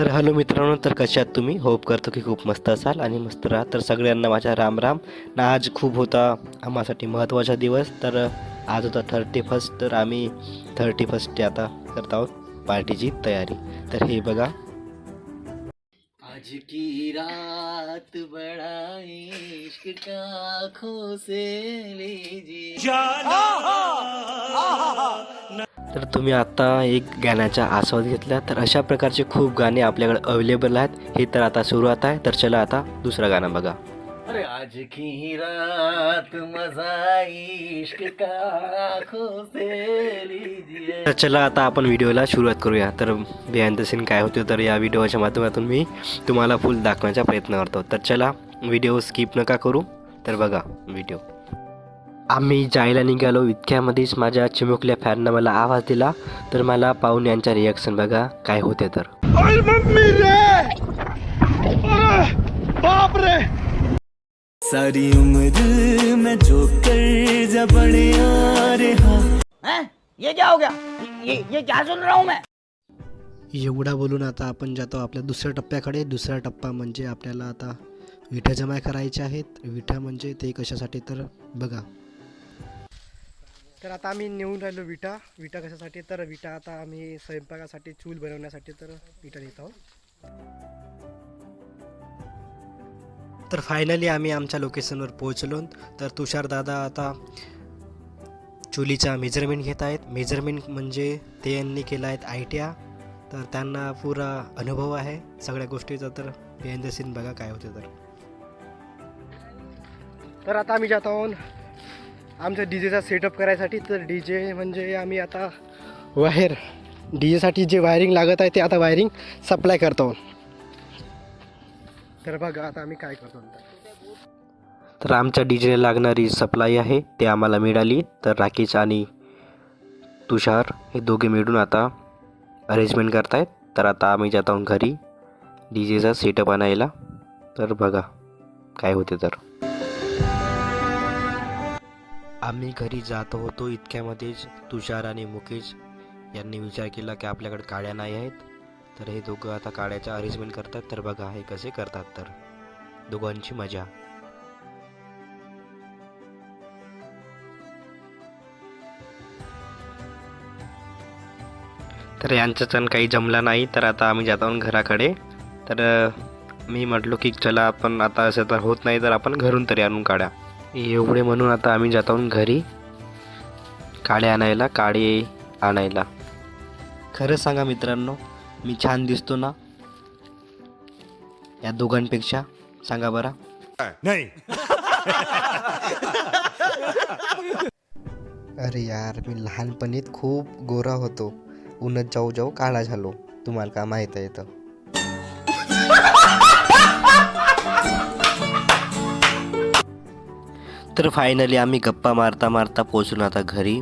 तर हॅलो मित्रांनो तर कशात तुम्ही? होप करतो की खूप मस्त असाल आणि मस्त राहा. तर सगळ्यांना माझा राम राम. ना आज खूप होता आम्हासाठी महत्त्वाचा दिवस. तर आज होता थर्टी फर्स्ट तर आम्ही थर्टी फर्स्ट आता करत आहोत पार्टीची तयारी. तर हे बघा. आज की रात बड़ा इश्क का आँखों से लीजिए. तर तुम्ही आता एक गाण्याचा आस्वाद घेतला. तर अशा प्रकारचे खूप गाणे आपल्याकडे अवेलेबल आहेत. हे तर आता सुरुवात आहे. तर चला आता दुसरा गाणं बघा. अरे आज की रात मजा इश्क का तर चला आता आपण व्हिडिओला सुरुवात करूया. तर बिहाइंड द सीन काय होते तर या व्हिडिओच्या माध्यमातून मी तुम्हाला फुल दाखवण्याचा प्रयत्न करतो. तर चला व्हिडिओ स्किप नका करू. तर बघा व्हिडिओ. आम्ही जायला निघालो. इतक्यामध्येच माझ्या चिमुकल्या फॅननं मला आवाज दिला. तर मला पाहून यांचा रिॲक्शन बघा काय होते तर. सारी उम्र मैं जो कर जबड़े आ रहा हैं? ये क्या हो गया? ये ये क्या सुन रहा हूँ मैं? एवढा बोलून आता आपण जातो आपल्या दुसऱ्या टप्प्याकडे. दुसरा टप्पा म्हणजे आपल्याला आता विठा जमा करायचे आहेत. विठा म्हणजे ते कशासाठी तर बघा. तर आता आम्ही नेऊन राहिलो विटा. विटा कशासाठी? तर विटा आता आम्ही स्वयंपाकासाठी चूल बनवण्यासाठी तर विटा नेत आहोत. तर फायनली आम्ही आमच्या लोकेशनवर पोहोचलो. तर तुषार दादा आता चुलीचा मेजरमेंट घेत आहेत. मेजरमेंट म्हणजे ते यांनी केलं आहेत आय टी तर त्यांना पुरा अनुभव आहे. सगळ्या गोष्टीचा तर सीन बघा काय होते तर. तर आता आम्ही जात आहोत आमच्या डी जेचा सेटअप करायसाठी. तर डी जे म्हणजे आम्ही आता वायर डी जेसाठी जे वायरिंग लागत आहे ते आता वायरिंग सप्लाय करतो. तर बघा आता आम्ही काय करतो. तर आमच्या डीजेला लागणारी सप्लाय आहे ते आम्हाला मिळाली. तर राकेश आणि तुषार हे दोघे मिळून आता अरेंजमेंट करतायत. तर आता आम्ही जात आहोत घरी डी जेचा सेटअप आणायला. तर बघा काय होते तर. आम्ही घरी जात होतो इतक्यामध्येच तुषार आणि मुकेश यांनी विचार केला की आपल्याकडे काड्या नाही आहेत. तर हे दोघं आता काड्याचा अरेंजमेंट करतात. तर बघा हे कसे करतात तर. दोघांची मजा. तर यांचं काही जमला नाही. तर आता आम्ही जात आहोत घराकडे. तर मी म्हटलो की चला आपण आता असं तर होत नाही. तर आपण घरून तरी आणून काढ्या एवढे म्हणून आता आम्ही जात आहोत घरी. काडे आणायला काडे आणायला. खरं सांगा मित्रांनो मी छान दिसतो ना? या दोघांपेक्षा सांगा बरा. अरे यार मी लहानपणीत खूप गोरा होतो. उन्हात जाऊ जाऊ काळा झालो. तुम्हाला का माहीत आहे तर. तर फायनली आम्ही गप्पा मारता मारता पोचून आता घरी.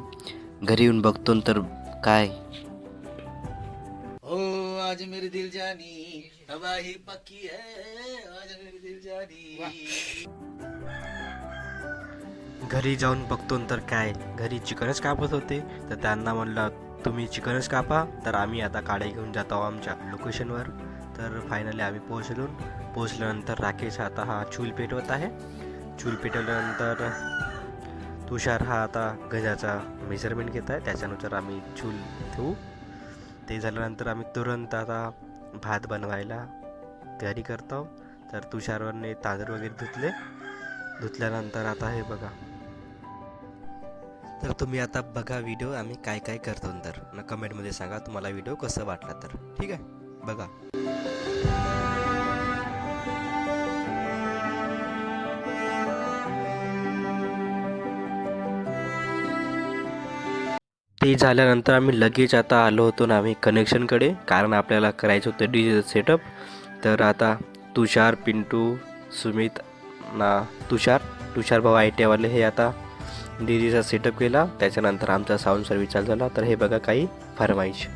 घरी येऊन बघतो तर काय? ओ आज मेरी दिल जानी हवा ही पक्की है आज मेरी दिल जानी. घरी जाऊन बघतो तर काय? घरी चिकनच कापत होते तर त्यांना म्हणलं तुम्ही चिकनच कापा. तर आम्ही आता काड्या घेऊन जात आमच्या लोकेशनवर तर फायनली आम्ही पोहोचलो पोहोचल्यानंतर राकेश आता हा चूल पेटवत आहे. चूल पेटवल्यानंतर तुषार हा आता गजाचा मेजरमेंट घेत आहे. त्याच्यानुसार आम्ही चूल ठेवू. ते झाल्यानंतर आम्ही तुरंत आता भात बनवायला तयारी करतो तर तुषारवरने तांदूळ वगैरे धुतले. धुतल्यानंतर आता हे बघा. तर तुम्ही आता बघा व्हिडिओ आम्ही काय काय करतो तर कमेंटमध्ये सांगा तुम्हाला व्हिडिओ कसं वाटला तर. ठीक आहे? बघा. ते झाल्यानंतर आम्ही लगेच आता आलो होतो ना आम्ही कनेक्शनकडे कारण आपल्याला करायचं होतं डी जे सेटअप तर आता तुषार पिंटू सुमित ना तुषार तुषार भाऊ आय टी आयवाले हे आता डी जेचा सेटअप केला. त्याच्यानंतर आमचा साऊंड सर्व्हिस चालू झाला. तर हे बघा काही फरमाईश.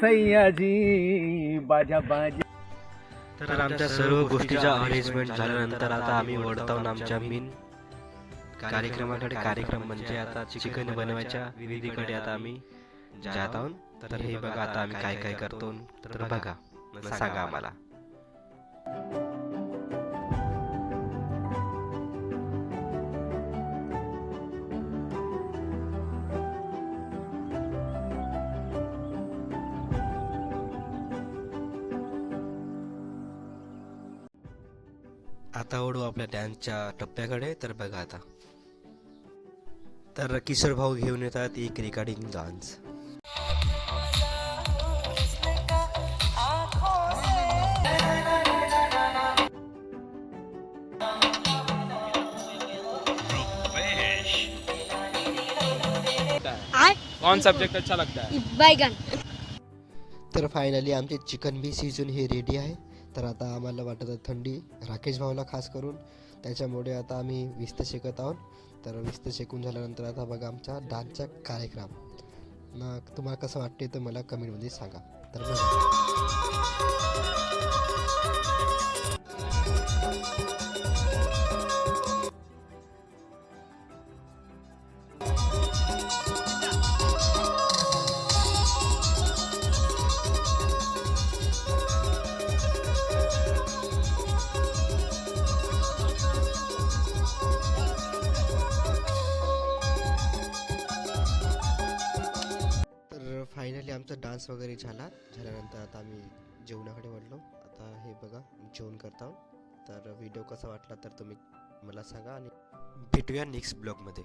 सैयाजी बाजा बाजा. तर आमच्या सर्व गोष्टीचा अरेंजमेंट झाल्यानंतर आता आम्ही आहोत आमच्या मेन कार्यक्रमाकडे कार्यक्रम म्हणजे आता चिकन बनवायच्या विधीकडे आता आम्ही जात आहोत. तर हे बघा आता आम्ही काय काय करतो. तर बघा सांगा आम्हाला. आता ओढू आपल्या डॅन्सच्या टप्प्याकडे. तर बघा आता. तर किशोर भाऊ घेऊन येतात एक रिकॉर्डिंग डान्स कौन सब्जेक्ट अच्छा लगता है? बैगन तर फायनली आमचे चिकन बी सीजन हे रेडी आहे. तर आता आम्हाला वाटत आहे थंडी राकेश भाऊला खास करून. त्याच्यामुळे आता आम्ही विस्त शेकत आहोत. तर विस्त शेकून झाल्यानंतर आता बघा आमचा डान्सचा कार्यक्रम. ना तुम्हाला कसं वाटते तर मला कमेंटमध्ये सांगा. तर बघा. फायनली आमचा डान्स वगैरे झाला. झाल्यानंतर आता आम्ही जेवणाकडे वळलो. आता हे बघा जेवण करता आहोत. तर व्हिडिओ कसा वाटला तर तुम्ही मला सांगा आणि भेटूया नेक्स्ट ब्लॉगमध्ये